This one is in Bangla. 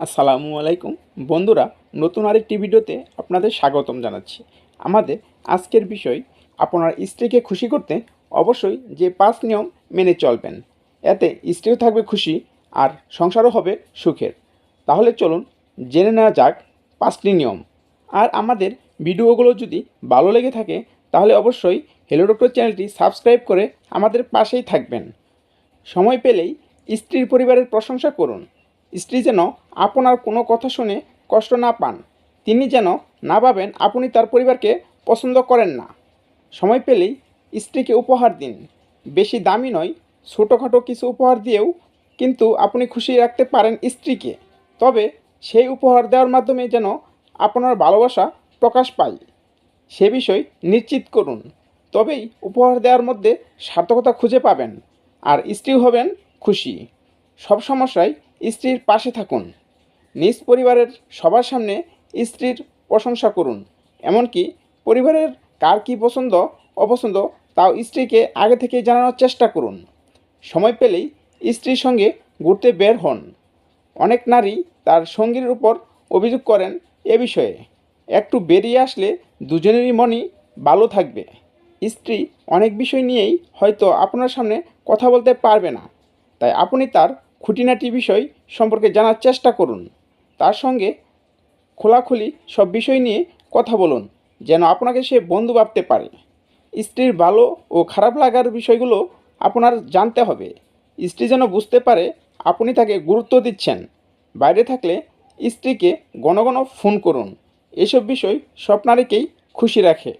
আসসালামু আলাইকুম। বন্ধুরা, নতুন আরেকটি ভিডিওতে আপনাদের স্বাগতম জানাচ্ছি। আমাদের আজকের বিষয়, আপনার স্ত্রীকে খুশি করতে অবশ্যই যে পাঁচ নিয়ম মেনে চলবেন। এতে স্ত্রীও থাকবে খুশি আর সংসারও হবে সুখের। তাহলে চলুন জেনে নেওয়া যাক পাঁচটি নিয়ম। আর আমাদের ভিডিওগুলো যদি ভালো লেগে থাকে, তাহলে অবশ্যই হেলো ডক্টর চ্যানেলটি সাবস্ক্রাইব করে আমাদের পাশেই থাকবেন। সময় পেলেই স্ত্রীর পরিবারের প্রশংসা করুন। স্ত্রী যেন আপনার কোনো কথা শুনে কষ্ট না পান, তিনি যেন না ভাবেন আপনি তার পরিবারকে পছন্দ করেন না। সময় পেলেই স্ত্রীকে উপহার দিন। বেশি দামি নয়, ছোটোখাটো কিছু উপহার দিয়েও কিন্তু আপনি খুশি রাখতে পারেন স্ত্রীকে। তবে সেই উপহার দেওয়ার মাধ্যমে যেন আপনার ভালোবাসা প্রকাশ পায়। সে বিষয় নিশ্চিত করুন। তবেই উপহার দেওয়ার মধ্যে সার্থকতা খুঁজে পাবেন, আর স্ত্রী হবেন খুশি। সব সমস্যায় স্ত্রীর পাশে থাকুন। নিজ পরিবারের সবার সামনে স্ত্রীর প্রশংসা করুন। এমনকি পরিবারের কার কী পছন্দ, অপছন্দ, তাও স্ত্রীকে আগে থেকে জানানোর চেষ্টা করুন। সময় পেলেই স্ত্রীর সঙ্গে ঘুরতে বের হন। অনেক নারী তার সঙ্গীর উপর অভিযোগ করেন এ বিষয়ে। একটু বেরিয়ে আসলে দুজনেরই মনই ভালো থাকবে। স্ত্রী অনেক বিষয় নিয়েই হয়তো আপনার সামনে কথা বলতে পারবে না। তাই আপনি তার খুঁটিনাটি বিষয় সম্পর্কে জানার চেষ্টা করুন। তার সঙ্গে খোলাখুলি সব বিষয় নিয়ে কথা বলুন, যেন আপনাকে সে বন্ধু ভাবতে পারে। স্ত্রীর ভালো ও খারাপ লাগার বিষয়গুলো আপনার জানতে হবে। স্ত্রী যেন বুঝতে পারে আপনি তাকে গুরুত্ব দিচ্ছেন। বাইরে থাকলে স্ত্রীকে ঘন ঘন ফোন করুন। এসব বিষয় সব নারীকেই খুশি রাখে।